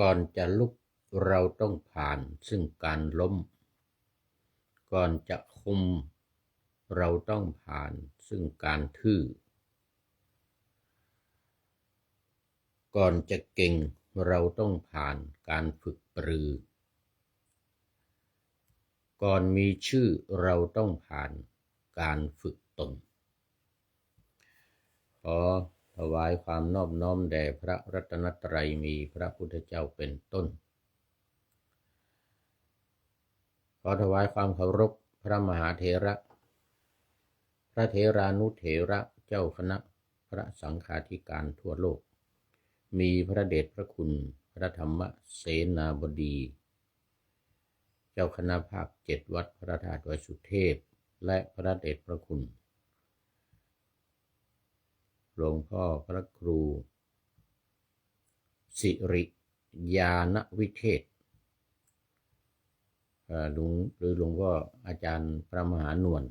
ก่อนจะลุกเราต้องผ่านซึ่งการล้ม ก่อนจะคุม เราต้องผ่านซึ่งการทื่อ ก่อนจะเก่งเราต้องผ่านการฝึกปรือ ก่อนมีชื่อเราต้องผ่านการฝึกตนขอ ถวายความนอบน้อมแด่พระรัตนตรัยมีพระพุทธเจ้าเป็นต้น ขอถวายความเคารพพระมหาเถระ พระเถรานุเถระเจ้าคณะพระสังฆาธิการทั่วโลก มีพระเดชพระคุณพระธรรมเสนาบดี เจ้าคณะภาคเจ็ดวัดพระธาตุวสุเทพ และพระเดชพระคุณ หลวงพ่อพระครู สิริยานวิเทศหลวงหรือหลวงพ่ออาจารย์พระมหานวล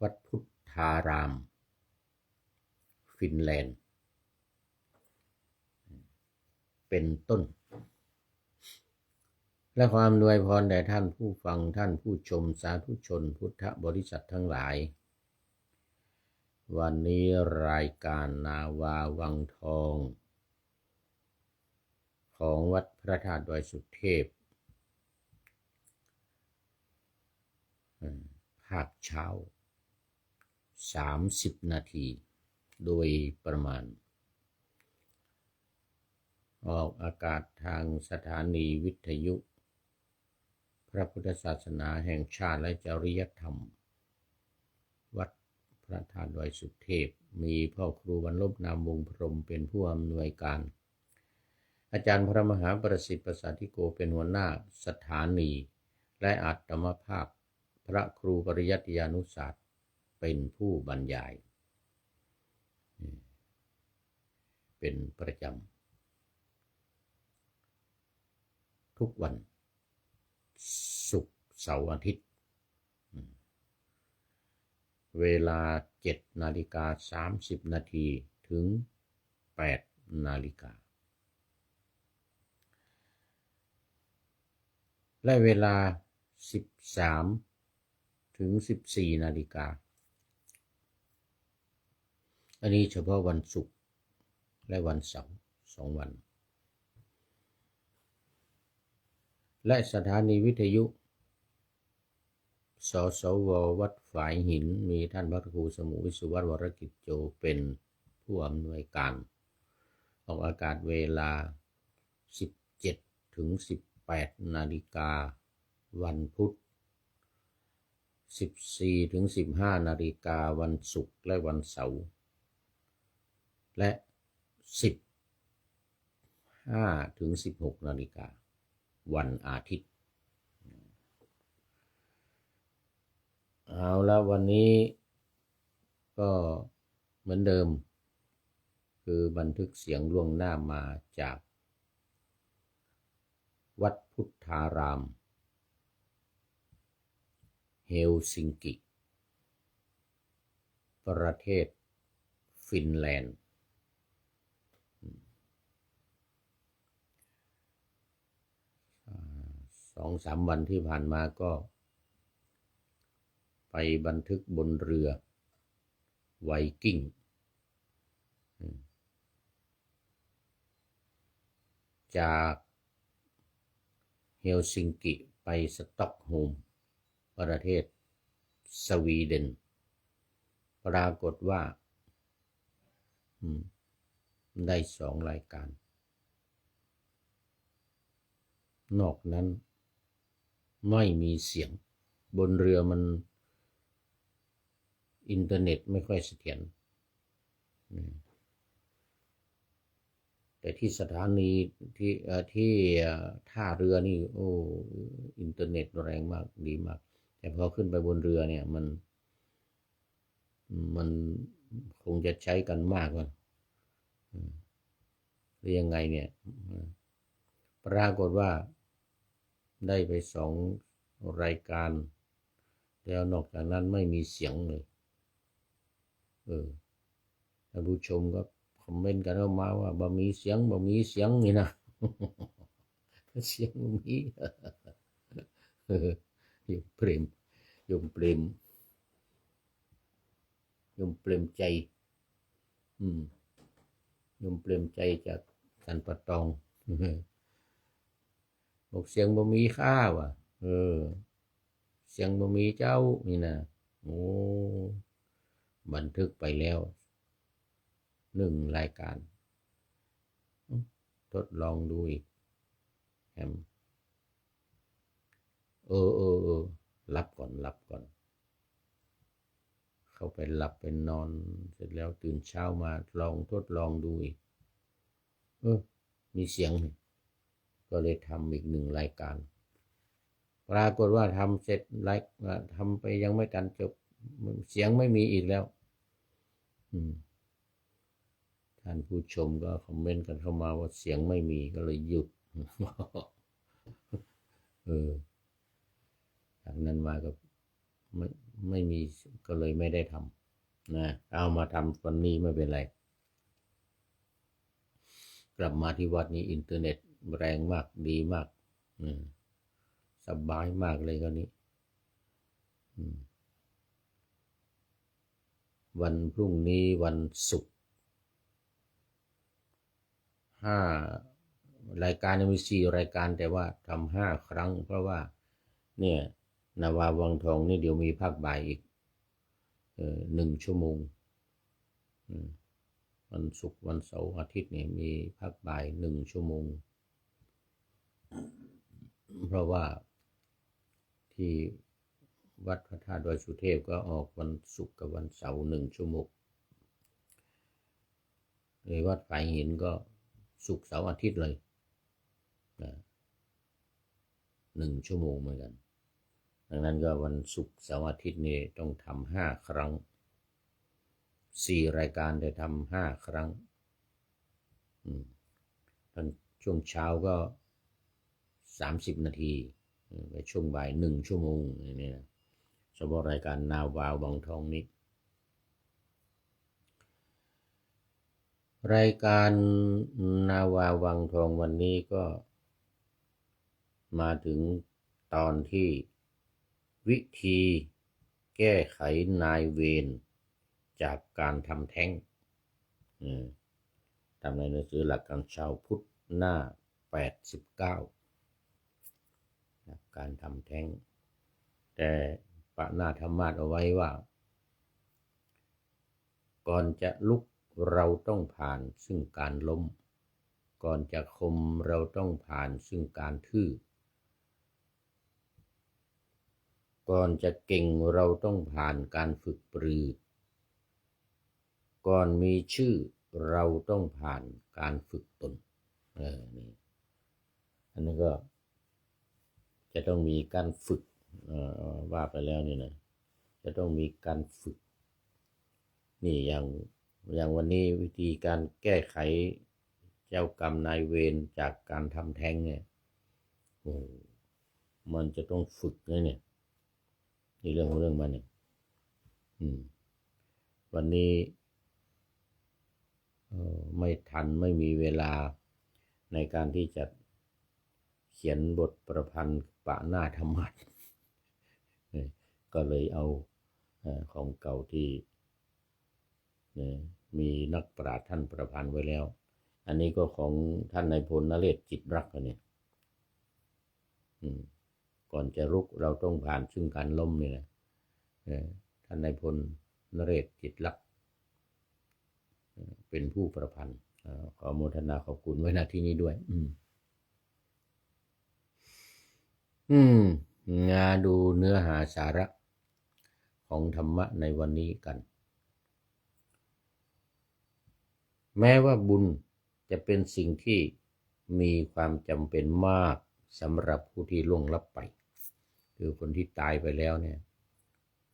วัดพุทธาราม ฟินแลนด์ เป็นต้น และความอำนวยพรแด่ท่านผู้ฟังท่านผู้ชมสาธุชนพุทธบริษัททั้งหลาย วันนี้รายการนาวาวังทอง ของวัดพระธาตุดอยสุเทพ ภาคเช้า 30 นาที โดยประมาณออกอากาศทางสถานีวิทยุ พระพุทธศาสนาแห่งชาติและจริยธรรม วัดพระธาตุดอยสุเทพ มีพ่อครูบรรลบนามวงพรหมเป็นผู้อำนวยการ อาจารย์พระมหาประสิทธิ์ประสาธิโกเป็นหัวหน้าสถานี และอัตมภาพ พระครูปริยัติยานุศาสตร์เป็นผู้บรรยาย เป็นประจำ ทุกวัน ศุกร์เสาร์อาทิตย์ เวลาเจ็ดนาฬิกาสามสิบนาทีถึงแปดนาฬิกา และเวลาสิบสามถึงสิบสี่นาฬิกา อันนี้เฉพาะวันศุกร์และวันเสาร์สองวัน และสถานีวิทยุ สสว วัดฝายหิน มีท่านพระครูสมุวิสุวัตวรกิจโจเป็นผู้อำนวยการ ออกอากาศเวลา 17 ถึง 18 นาฬิกา วันพุธ 14 ถึง 15 นาฬิกาวันศุกร์และวันเสาร์ และ15ถึง 16 นาฬิกา วันอาทิตย์ เอาแล้ววันนี้ก็เหมือนเดิม คือบันทึกเสียงล่วงหน้ามาจาก วัดพุทธาราม เฮลซิงกิ ประเทศฟินแลนด์ ส องสามวันที่ผ่านมาก็ ไปบันทึกบนเรือไวกิ้งจากเฮลซิงกิไปสต็อกโฮมประเทศสวีเดน ปรากฏว่าได้สองรายการ นอกนั้น ไม่มีเสียง บนเรือมันอินเทอร์เน็ตไม่ค่อยเสถียรแต่ที่สถานีที่ที่ท่าเรือนี่ โอ้อินเทอร์เน็ตแรงมากดีมาก แต่พอขึ้นไปบนเรือเนี่ยมัน มันคงจะใช้กันมากกว่าหรือยังไงเนี่ย ปรากฏว่า ได้ไปสองรายการ แล้วนอกจากนั้นไม่มีเสียงเลย เออท่านผู้ชมก็คอมเมนต์กันเข้ามาว่าบ่มีเสียงบ่มีเสียงนี่นะเสียงบ่มีเออยมเปรมยมเปรมยมเปรมใจ อืมยมเปรมใจจากสันปะตอง บอกเสียงบ่มีค่าว่ะ เออ เสียงบ่มีเจ้านี่นะโอ้บันทึกไปแล้วหนึ่งรายการ ทดลองดูอีกแฮมเออเออเออรับก่อนรับก่อน เข้าไปหลับไปนอนเสร็จแล้วตื่นเช้ามาลองทดลองดูอีก เออ มีเสียงนี่ ก็เลยทำอีกหนึ่งรายการ ปรากฏว่าทำเสร็จไลฟ์ทำไปยังไม่ทันจบเสียงไม่มีอีกแล้ว อืมท่านผู้ชมก็คอมเมนต์กันเข้ามาว่าเสียงไม่มีก็เลยหยุด เออจากนั้นมาก็ไม่ไม่มีก็เลยไม่ได้ทำนะ เอามาทำวันนี้ไม่เป็นไร กลับมาที่วัดนี้อินเทอร์เน็ต แรงมากดีมากสบายมากเลยก็นี้วันพรุ่งนี้วันศุกร์ห้ารายการมีสี่รายการแต่ว่าทำห้าครั้ง เพราะว่า เนี่ย นาวาวังทองนี่เดี๋ยวมีภาคบ่ายอีกหนึ่งชั่วโมงวันศุกร์วันเสาร์อาทิตย์เนี่ยมีภาคบ่ายหนึ่งชั่วโมง เพราะว่าที่วัดพระธาตุดอยสุเทพก็ออกวันศุกร์กับวันเสาร์หนึ่งชั่วโมงเลยวัดฝ่ายหินก็ศุกร์เสาร์อาทิตย์เลยนะหนึ่งชั่วโมงเหมือนกัน ดังนั้นก็วันศุกร์เสาร์อาทิตย์นี่ต้องทำห้าครั้งสี่รายการได้ทำห้าครั้งอืมตอนช่วงเช้าก็ สามสิบนาทีไปช่วงบ่ายหนึ่งชั่วโมงนี่นะสำหรับรายการนาวาวบางทองนี้รายการนาวาวังทองวันนี้ก็มาถึงตอนที่วิธีแก้ไขนายเวรจากการทำแท้งทำในหนังสือหลักการชาวพุทธหน้า 89 การทำแท้ง แต่ปะนาธรรมาตเอาไว้ว่า ก่อนจะลุกเราต้องผ่านซึ่งการล้ม ก่อนจะคมเราต้องผ่านซึ่งการทื่อ ก่อนจะเก่งเราต้องผ่านการฝึกปรือ ก่อนมีชื่อเราต้องผ่านการฝึกตน เออ นี่ อันนี้ก็ จะต้องมีการฝึกว่าไปแล้วนี่นะจะต้องมีการฝึก นี่อย่างอย่างวันนี้วิธีการแก้ไขเจ้ากรรมนายเวรจากการทำแท้งเนี่ยโอ้มันจะต้องฝึกนะเนี่ยนี่เรื่องของเรื่องมันเนี่ยอืมวันนี้ไม่ทันไม่มีเวลาในการที่จะเขียนบทประพันธ์ ปะหน้าธรรมัดก็เลยเอาของเก่าที่มีนักปราชญ์ท่านประพันธ์ไว้แล้ว อันนี้ก็ของท่านนายพลนเรศจิตรักเนี่ยก่อนจะรุกเราต้องผ่านซึ่งการล้มเนี่ยนะท่านนายพลนเรศจิตรัก เป็นผู้ประพันธ์ขอโมทนาขอบคุณไว้ณที่นี้ด้วย อืม อืม งาดูเนื้อหาสาระของธรรมะในวันนี้กัน แม้ว่าบุญจะเป็นสิ่งที่มีความจำเป็นมากสำหรับผู้ที่ล่วงลับไป คือคนที่ตายไปแล้วเนี่ย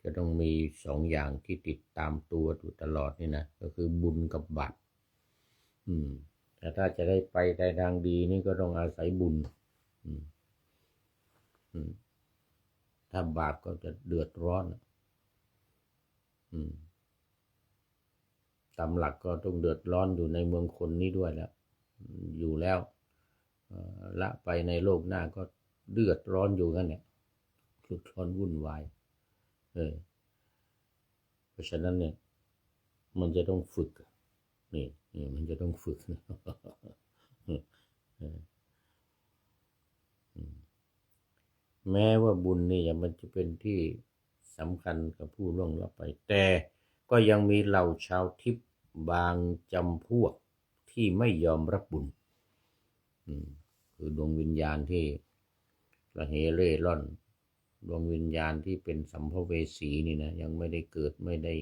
จะต้องมีสองอย่างที่ติดตามตัวอยู่ตลอดนี่นะ ก็คือบุญกับบาปอืม แต่ถ้าจะได้ไปในทางดีนี่ก็ต้องอาศัยบุญ อืม ถ้าบาปก็จะเดือดร้อนอืมตามหลักก็ต้องเดือดร้อนอยู่ในเมืองคนนี้ด้วยแล้ว อยู่แล้วละไปในโลกหน้าก็เดือดร้อนอยู่กันเนี่ยเดือดร้อนวุ่นวาย เออ เพราะฉะนั้นเนี่ย มันจะต้องฝึก นี่นี่มันจะต้องฝึกเอออืม แม้ว่าบุญนี่ยมันจะเป็นที่สำคัญกับผู้ล่วงลับไป แต่ก็ยังมีเหล่าชาวทิพย์บางจำพวกที่ไม่ยอมรับบุญคือดวงวิญญาณที่ระเหเร่ร่อน ดวงวิญญาณที่เป็นสัมภเวสีนี่นะยังไม่ได้เกิดไม่ได้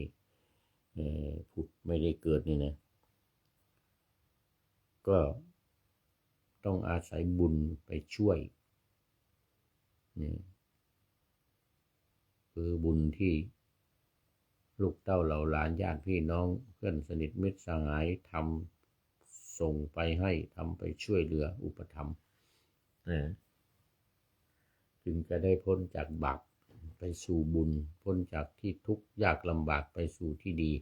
ผุดไม่ได้เกิดนี่นะก็ต้องอาศัยบุญไปช่วย นี่คือบุญที่ลูกเต้าเหล่าหลานญาติพี่น้องเพื่อนสนิทมิตรสหายทำส่งไปให้ทำไปช่วยเหลืออุปถัมภ์จึงจะได้พ้นจากบาปไปสู่บุญ พ้นจากที่ทุกข์ยากลำบากไปสู่ที่ดี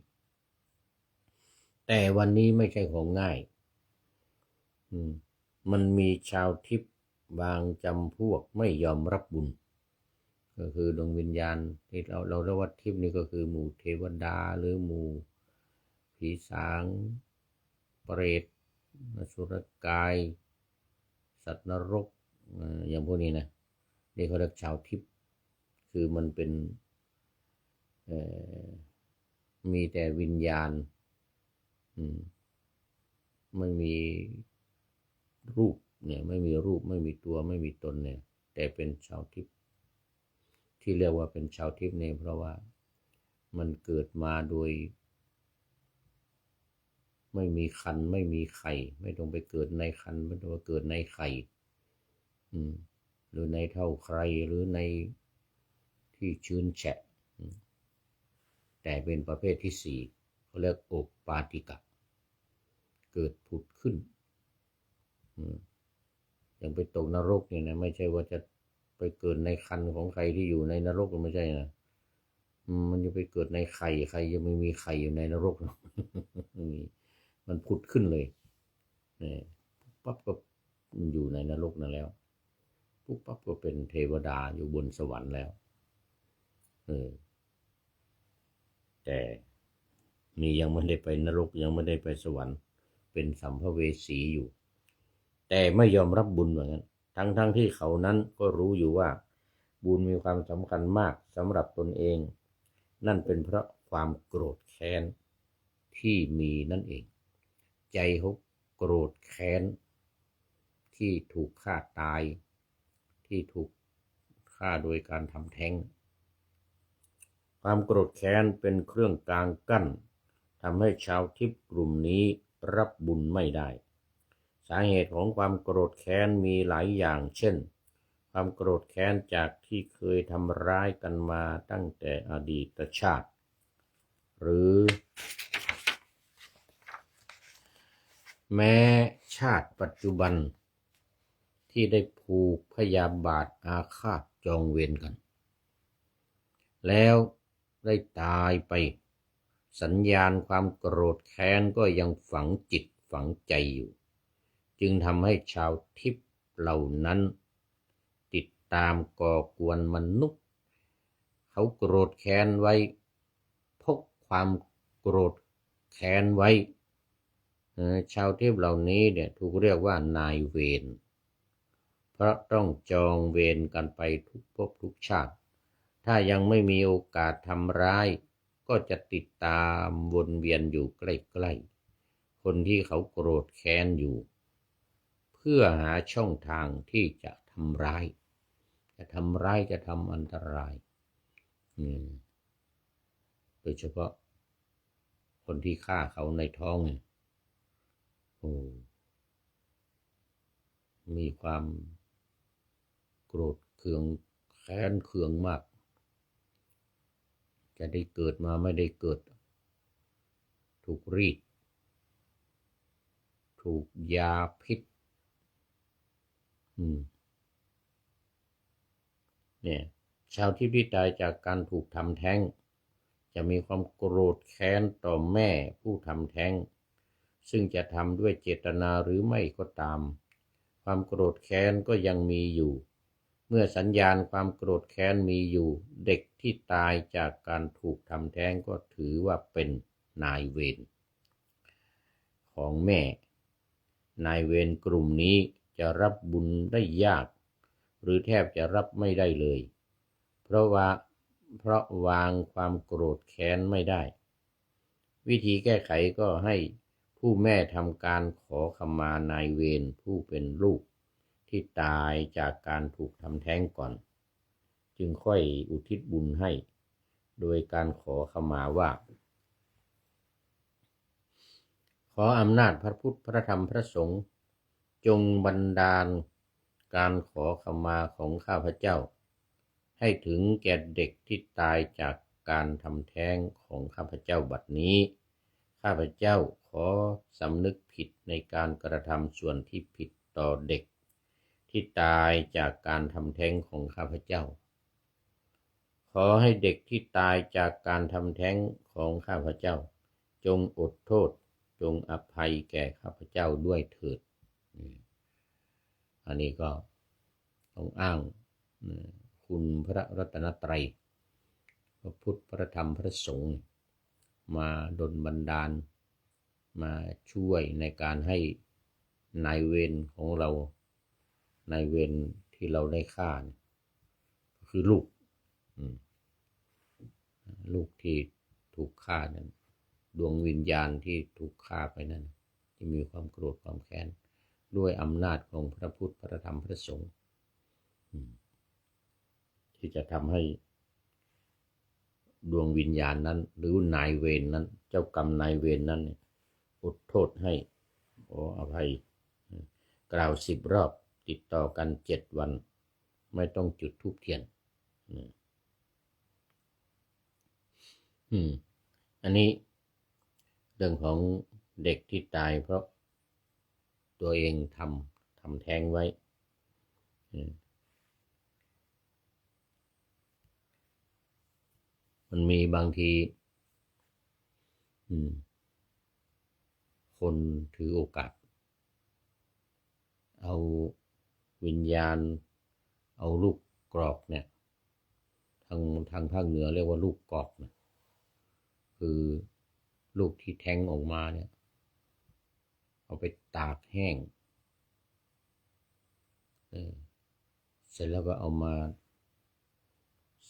แต่วันนี้ไม่ใช่ของง่ายมมันมีชาวทิพย์ บางจำพวกไม่ยอมรับบุญ ก็คือดวงวิญญาณที่เราเราเรียกว่าทิพย์นี่ก็คือหมู่เทวดาหรือหมู่ผีสางเปรตอสุรกาย สัตว์นรกอย่างพวกนี้นะนี่เขาเรียกชาวทิพย์คือมันเป็นมีแต่วิญญาณมไม่มีรูป เนี่ยไม่มีรูปไม่มีตัวไม่มีตนเนี่ย แต่เป็นชาวทิพย์ที่เรียกว่าเป็นชาวทิพย์เนี่ยเพราะว่ามันเกิดมาโดย ไม่มีคันไม่มีไข่ ไม่ต้องไปเกิดในคันไม่ต้องไปเกิดในไข่ อืม หรือในเท่าใครหรือในที่ชื้นแฉะแต่เป็นประเภทที่สี่เขาเรียกโอปปาติกะ เกิดผุดขึ้น อืม อย่างไปตกนรกเนี่ยนะไม่ใช่ว่าจะไปเกิดในคันของใครที่อยู่ในนรกไม่ใช่นะมันจะไปเกิดในไข่ใครยังไม่มีไข่อยู่ในนรกหรอกมันผุดขึ้นเลยนี่ปั๊บก็อยู่ในนรกนั่นแล้วปุ๊บปั๊บก็เป็นเทวดาอยู่บนสวรรค์แล้วเออแต่นี่ยังไม่ได้ไปนรกยังไม่ได้ไปสวรรค์ เป็นสัมภเวสีอยู่ แต่ไม่ยอมรับบุญเหมือนกันทั้งทั้งที่เขานั้นก็รู้อยู่ว่า บุญมีความสำคัญมากสำหรับตนเอง นั่นเป็นเพราะความโกรธแค้นที่มีนั่นเอง ใจเขาโกรธแค้น ที่ถูกฆ่าตาย ที่ถูกฆ่าโดยการทำแท้ง ความโกรธแค้นเป็นเครื่องกลางกั้นทำให้ชาวทิพย์กลุ่มนี้รับบุญไม่ได้ สาเหตุของความโกรธแค้นมีหลายอย่าง เช่น ความโกรธแค้นจากที่เคยทำร้ายกันมาตั้งแต่อดีตชาติ หรือ แม้ชาติปัจจุบัน ที่ได้ผูกพยาบาทอาฆาตจองเวรกัน แล้วได้ตายไป สัญญาณความโกรธแค้นก็ยังฝังจิตฝังใจอยู่ จึงทำให้ชาวทิพย์เหล่านั้น ติดตามก่อกวนมนุษย์ เขาโกรธแค้นไว้ พกความโกรธแค้นไว้ชาวทิพย์เหล่านี้เนี่ยถูกเรียกว่านายเวร เพราะต้องจองเวรกันไปทุกภพทุกชาติ ถ้ายังไม่มีโอกาสทำร้าย ก็จะติดตามวนเวียนอยู่ใกล้ๆ คนที่เขาโกรธแค้นอยู่ พื่อหาช่องทางที่จะทำร้าย จะทำร้ายจะทำอันตรายโดยเฉพาะ คนที่ฆ่าเขาในท้องโอ้มีความโกรธเคืองแค้นเคืองมาก จะได้เกิดมาไม่ได้เกิด ถูกรีด ถูกยาพิษ อืม เนี่ย ชาวที่ที่ตายจากการถูกทำแท้ง จะมีความโกรธแค้นต่อแม่ผู้ทำแท้ง ซึ่งจะทำด้วยเจตนาหรือไม่ก็ตาม ความโกรธแค้นก็ยังมีอยู่ เมื่อสัญญาณความโกรธแค้นมีอยู่ เด็กที่ตายจากการถูกทำแท้งก็ถือว่าเป็นนายเวรของแม่ นายเวรกลุ่มนี้ จะรับบุญได้ยาก หรือแทบจะรับไม่ได้เลย เพราะว่าเพราะวางความโกรธแค้นไม่ได้ วิธีแก้ไขก็ให้ผู้แม่ทำการขอขมานายเวรผู้เป็นลูก ที่ตายจากการถูกทำแท้งก่อน จึงค่อยอุทิศบุญให้ โดยการขอขมาว่า ขออำนาจพระพุทธพระธรรมพระสงฆ์ จงบันดาลการขอขมาของข้าพเจ้า ให้ถึงแก่เด็กที่ตายจากการทำแท้งของข้าพเจ้าบัดนี้ ข้าพเจ้าขอสำนึกผิดในการกระทำส่วนที่ผิดต่อเด็ก ที่ตายจากการทำแท้งของข้าพเจ้า ขอให้เด็กที่ตายจากการทำแท้งของข้าพเจ้า จงอดโทษจงอภัยแก่ข้าพเจ้าด้วยเถิด อันนี้ก็ต้องอ้างคุณพระรัตนตรัย พระพุทธพระธรรมพระสงฆ์มาดลบันดาล มาช่วยในการให้นายเวรของเรานายเวรที่เราได้ฆ่าคือลูกลูกที่ถูกฆ่านั้น ดวงวิญญาณที่ถูกฆ่าไปนั้นจะมีความโกรธความแค้น ด้วยอำนาจของพระพุทธพระธรรมพระสงฆ์ที่จะทำให้ดวงวิญญาณนั้น หรือนายเวรนนั้น เจ้ากรรมนายเวรนนั้นอดโทษให้โอ้อภัย กล่าวสิบรอบติดต่อกันเจ็ดวัน ไม่ต้องจุดทูบเทียนอืมอันนี้เรื่องของเด็กที่ตายเพราะ ตัวเองทำทำแท้งไว้ มันมีบางทีคนถือโอกาส เอาวิญญาณ เอาลูกกรอกเนี่ย ทางทางภาคเหนือเรียกว่าลูกกรอกนะคือลูกที่แทงออกมาเนี่ย เอาไปตากแห้งเสร็จแล้วก็เอามา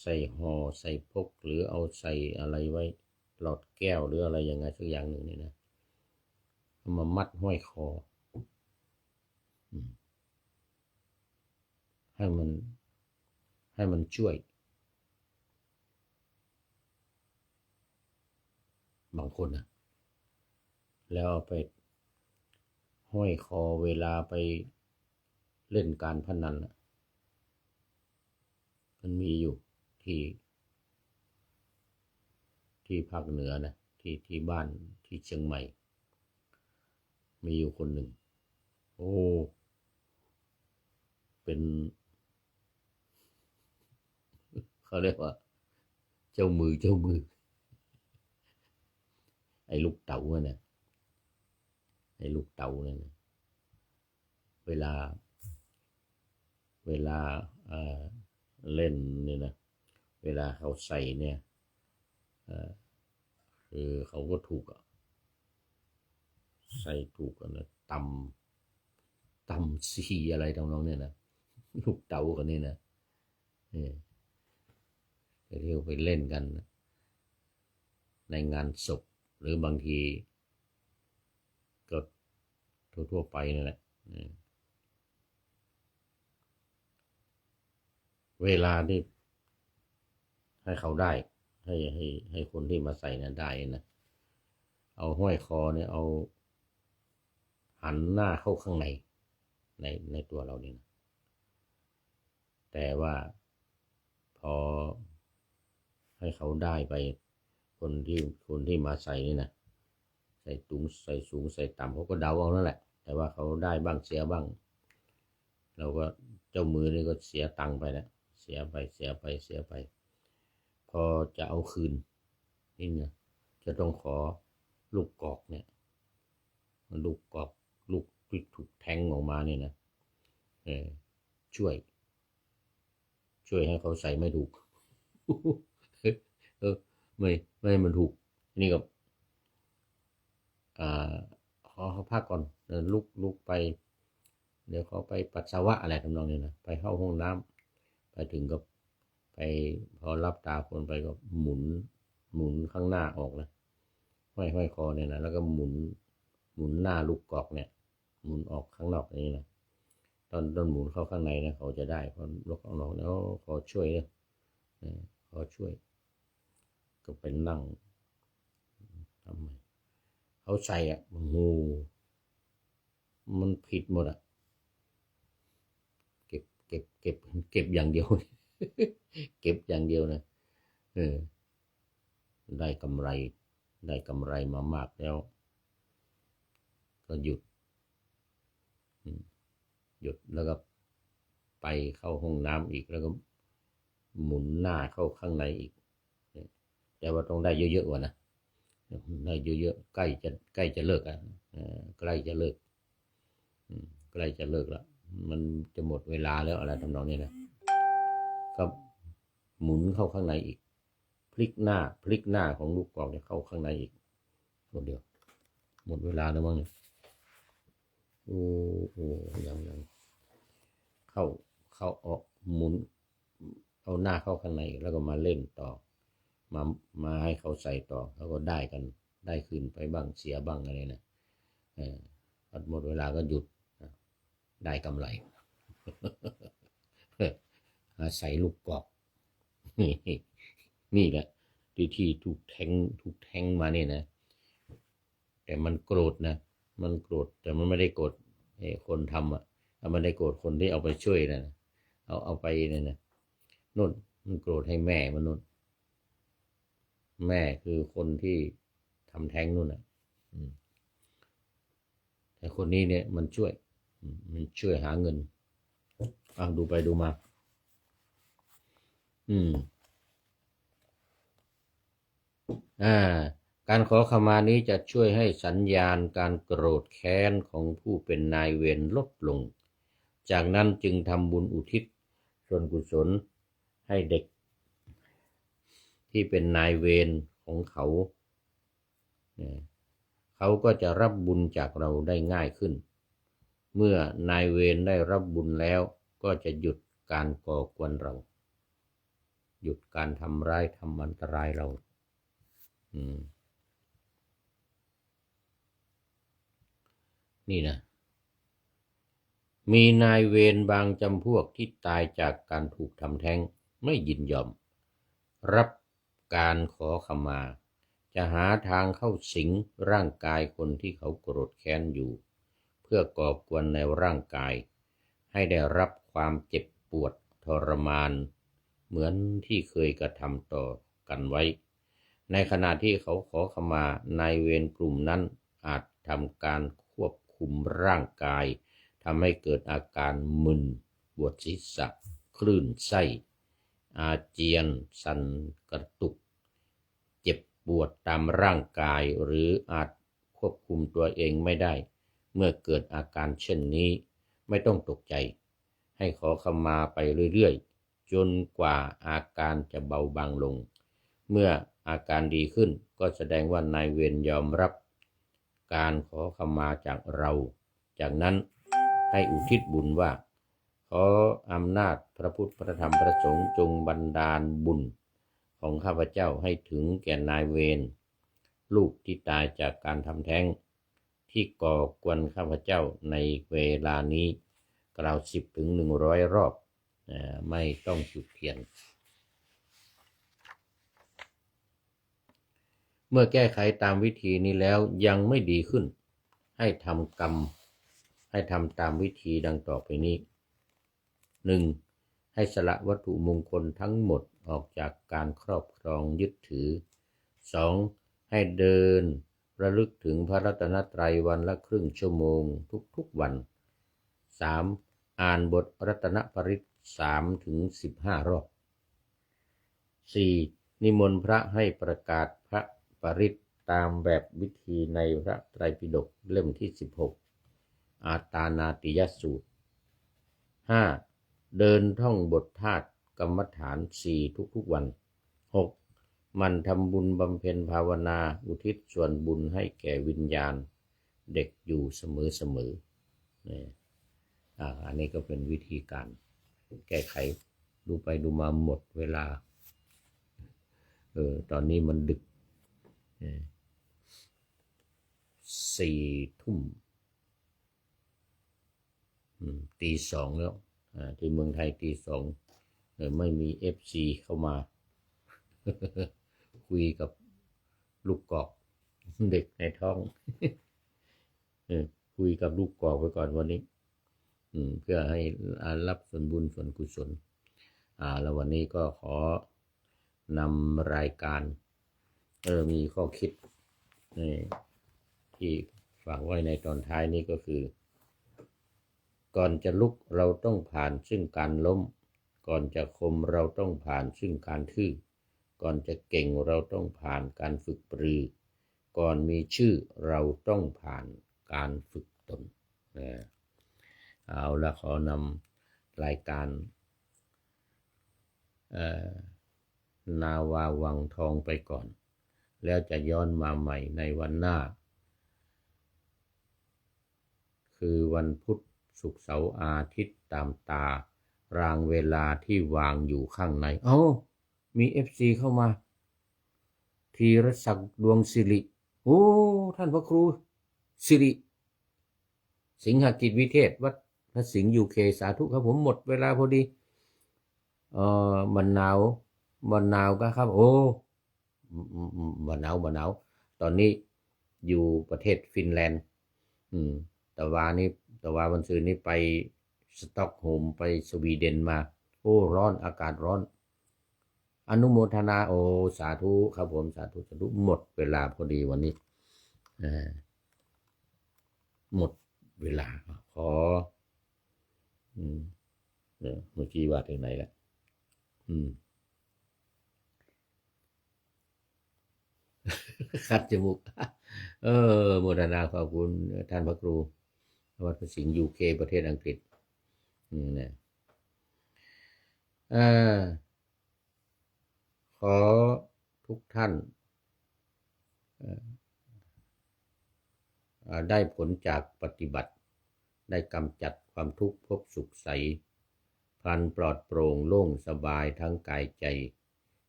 ใส่ห่อใส่พกหรือเอาใส่อะไรไว้หลอดแก้วหรืออะไรยังไงสักอย่างหนึ่งนี่นะเอามามัดห้อยคอ ให้มัน ให้มันช่วย บางคนนะแล้วเอาไป ห้อยคอเวลาไปเล่นการพนันมันมีอยู่ที่ ที่ภาคเหนือนะที่ที่บ้านที่เชียงใหม่ มีอยู่คนหนึ่ง โอ้ เป็น เขาเรียกว่า เจ้ามือเจ้ามือ ไอ้ลูกเต๋าเนี่ย ลูกเต๋าเนี่ยเวลา เวลาเล่นเนี่ยนะเวลาเขาใส่เนี่ยคือเขาก็ถูกใส่ถูกนะตำตำซีอะไรตรงน้องเนี่ยนะลูกเต๋ากันนี่นะนี่ไปเที่ยวไปเล่นกัน ในงานศพหรือบางที ทั่วๆไปนั่นแหละเวลาที่ให้เขาได้ ให้ให้ให้คนที่มาใส่นั้นได้นะเอาห้อยคอเนี่ยเอา หันหน้าเข้าข้างใน ในในตัวเราเนี่ยนะแต่ว่าพอให้เขาได้ไปคนที่คนที่มาใส่นี่นะ ใส่ตุงใส่สูงใส่ต่ำเขาก็เดาเอานั่นแหละ แต่ว่าเขาได้บ้างเสียบ้าง เราก็เจ้ามือนี่ก็เสียตังค์ไปแล้วเสียไปเสียไปเสียไป พอจะเอาคืนนี่เนี่ยจะต้องขอลูกกอกเนี่ยลูกกอกลูกที่ถูกแทงออกมาเนี่ยนะเออช่วย ช่วยให้เขาใส่ไม่ถูก เออ ไม่ไม่ให้มันถูก นี่ก็อ่า ขอเขาพักก่อนเดินลุกลุกไป เดี๋ยวเขาไปปัสสาวะอะไรทำนองนี้นะไปเข้าห้องน้ำไปถึงก็ไปพอรับตาคนไปก็หมุน หมุนข้างหน้าออกนะห้อยห้อยคอเนี่ยนะแล้วก็หมุนหมุนหน้าลูกกอกเนี่ย หมุนออกข้างนอกนี่นะตอนต้นหมุนเข้าข้างในนะเขาจะได้พอลูกข้างนอกแล้วขอช่วยเนี่ยเขอช่วย ก็เป็นนั่งทำไม เขาใส่อะงูมันผิดหมดอะ เก็บเก็บเก็บเก็บอย่างเดียว เก็บอย่างเดียวนะเออได้กำไร ได้กำไรมามากแล้ว ก็หยุด หยุดแล้วก็ไปเข้าห้องน้ำอีกแล้วก็หมุนหน้าเข้าข้างในอีก แต่ว่าต้องได้เยอะๆกว่านะ ได้เยอะๆใกล้จะใกล้จะเลิกอะใกล้จะเลิกใกล้จะเลิกแล้วมันจะหมดเวลาแล้วอะไรทำนองนี้นะก็หมุนเข้าข้างในอีก พลิกหน้า พลิกหน้าของลูกกรอกเนี่ยเข้าข้างในอีกคนเดียว หมดเวลาแล้วมั้งเนี่ยโอ้โหยังยังเข้าเข้าออกหมุน เอาหน้าเข้าข้างในแล้วก็มาเล่นต่อ มามาให้เขาใส่ต่อแล้วก็ได้กันได้คืนไปบ้างเสียบ้างอะไรนะเออพอหมดเวลาก็หยุดได้กำไรอาศัยลูกกอกนี่นี่แหละที่ที่ถูกแทงถูกแทงมาเนี่ยนะ แต่มันโกรธนะ มันโกรธแต่มันไม่ได้โกรธไอ้คนทำอะมันได้โกรธคนที่เอาไปช่วยนะเอาเอาไปเนี่ยนะนู่นมันโกรธให้แม่มันนู่น แม่คือคนที่ทำแท้งนู่นอะแต่คนนี้เนี่ยมันช่วย มันช่วยหาเงินอะดูไปดูมา อืม อ่า การขอขมานี้จะช่วยให้สัญญาณการโกรธแค้นของผู้เป็นนายเวรลดลง จากนั้นจึงทำบุญอุทิศส่วนกุศลให้เด็ก ที่เป็นนายเวรของเขาเขาก็จะรับบุญจากเราได้ง่ายขึ้น เมื่อนายเวรได้รับบุญแล้วก็จะหยุดการก่อกวนเรา หยุดการทำร้ายทำอันตรายเราอนี่นะ มีนายเวรบางจำพวกที่ตายจากการถูกทำแท้งไม่ยินยอม รับ การขอขมา จะหาทางเข้าสิงร่างกายคนที่เขาโกรธแค้นอยู่ เพื่อก่อกวนในร่างกาย ให้ได้รับความเจ็บปวดทรมาน เหมือนที่เคยกระทำต่อกันไว้ ในขณะที่เขาขอขมานายเวรกลุ่มนั้นอาจทำการควบคุมร่างกายทำให้เกิดอาการมึนปวดศีรษะ คลื่นไส้ อาเจียน สั่นกระตุก ปวดตามร่างกายหรืออาจควบคุมตัวเองไม่ได้ เมื่อเกิดอาการเช่นนี้ ไม่ต้องตกใจ ให้ขอขมาไปเรื่อยๆ จนกว่าอาการจะเบาบางลง เมื่ออาการดีขึ้นก็แสดงว่านายเวรยอมรับ การขอขมาจากเรา จากนั้นให้อุทิศบุญว่า ขออำนาจพระพุทธพระธรรมพระสงฆ์จงบันดาลบุญ ของข้าพเจ้าให้ถึงแก่นายเวรลูกที่ตายจากการทำแท้ง ที่ก่อกวนข้าพเจ้าในเวลานี้กล่าวสิบถึงหนึ่งร้อยรอบไม่ต้องจุดเทียน เมื่อแก้ไขตามวิธีนี้แล้วยังไม่ดีขึ้น ให้ทำกรรม ให้ทำตามวิธีดังต่อไปนี้หนึ่งให้สละวัตถุมงคลทั้งหมด ออกจากการครอบครองยึดถือสองให้เดิน ระลึกถึงพระรัตนตรัยวันละครึ่งชั่วโมงทุกๆวันสามอ่านบทรัตนปริศสามถึงสิบห้ารอบสี่นิมนต์พระให้ประกาศพระปริตตามแบบวิธีในพระไตรปิฎกเล่มที่ 16 อาตานาติยสูตร 5. เดินท่องบทธาตุ กรรมฐานสี่ทุกๆวัน 6. มันทำบุญบำเพ็ญภาวนาอุทิศส่วนบุญให้แก่วิญญาณ เด็กอยู่เสมอๆนี่อ่าอันนี้ก็เป็นวิธีการ แก้ไขดูไปดูมาหมดเวลา เออตอนนี้มันดึกสี่ทุ่มตีสองแล้วอ่าที่เมืองไทยตีสอง เออไม่มีเอฟซีเข้ามา คุยกับลูกกอกเด็กในท้องคุยกับลูกกอกไว้ก่อนวันนี้เพื่อให้รับส่วนบุญส่วนกุศล อ่า แล้ววันนี้ก็ขอนำรายการ เออมีข้อคิดนี่ที่ฝากไว้ในตอนท้ายนี้ก็คือ ก่อนจะลุกเราต้องผ่านซึ่งการล้ม ก่อนจะคมเราต้องผ่านซึ่งการทื่อ ก่อนจะเก่งเราต้องผ่านการฝึกปรือ ก่อนมีชื่อเราต้องผ่านการฝึกตนนะเอาละขอนำรายการนาวาวังทองไปก่อน แล้วจะย้อนมาใหม่ในวันหน้า คือวันพุธ ศุกร์เสาร์อาทิตย์ตามตา รางเวลาที่วางอยู่ข้างใน เอ้า มีเอฟซีเข้ามาทีรศักดิ์ดวงสิริ โอ้ ท่านพระครู สิริ สิงหกิจวิเทศ วัดพระสิงห์ยูเคสาธุครับผมหมดเวลาพอดี เออมันหนาวมันหนาวก็ครับ โอ้มันหนาวมันหนาว ตอนนี้อยู่ประเทศฟินแลนด์ อืม แต่ว่านี่แต่ว่าวันศุกร์นี้ไป สต็อกโฮล์มไปสวีเดนมา โอ้ร้อนอากาศร้อน อนุโมทนาโอสาธุครับผมสาธุสาธุหมดเวลาพอดีวันนี้หมดเวลา ขออืมเออเมื่อกี้ว่าถึงไหนแล้วอืมคัดจมูก เออโมทนาขอบคุณท่านพระครู วัดพระสิงห์ยูเคประเทศอังกฤษ อืมเนี่ยอ่าขอทุกท่านได้ผลจากปฏิบัติ ได้กำจัดความทุกข์พบสุขใสพลันปลอดโปร่งโล่งสบายทั้งกายใจ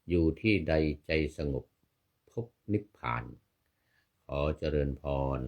อยู่ที่ใดใจสงบพบนิพพาน ขอเจริญพร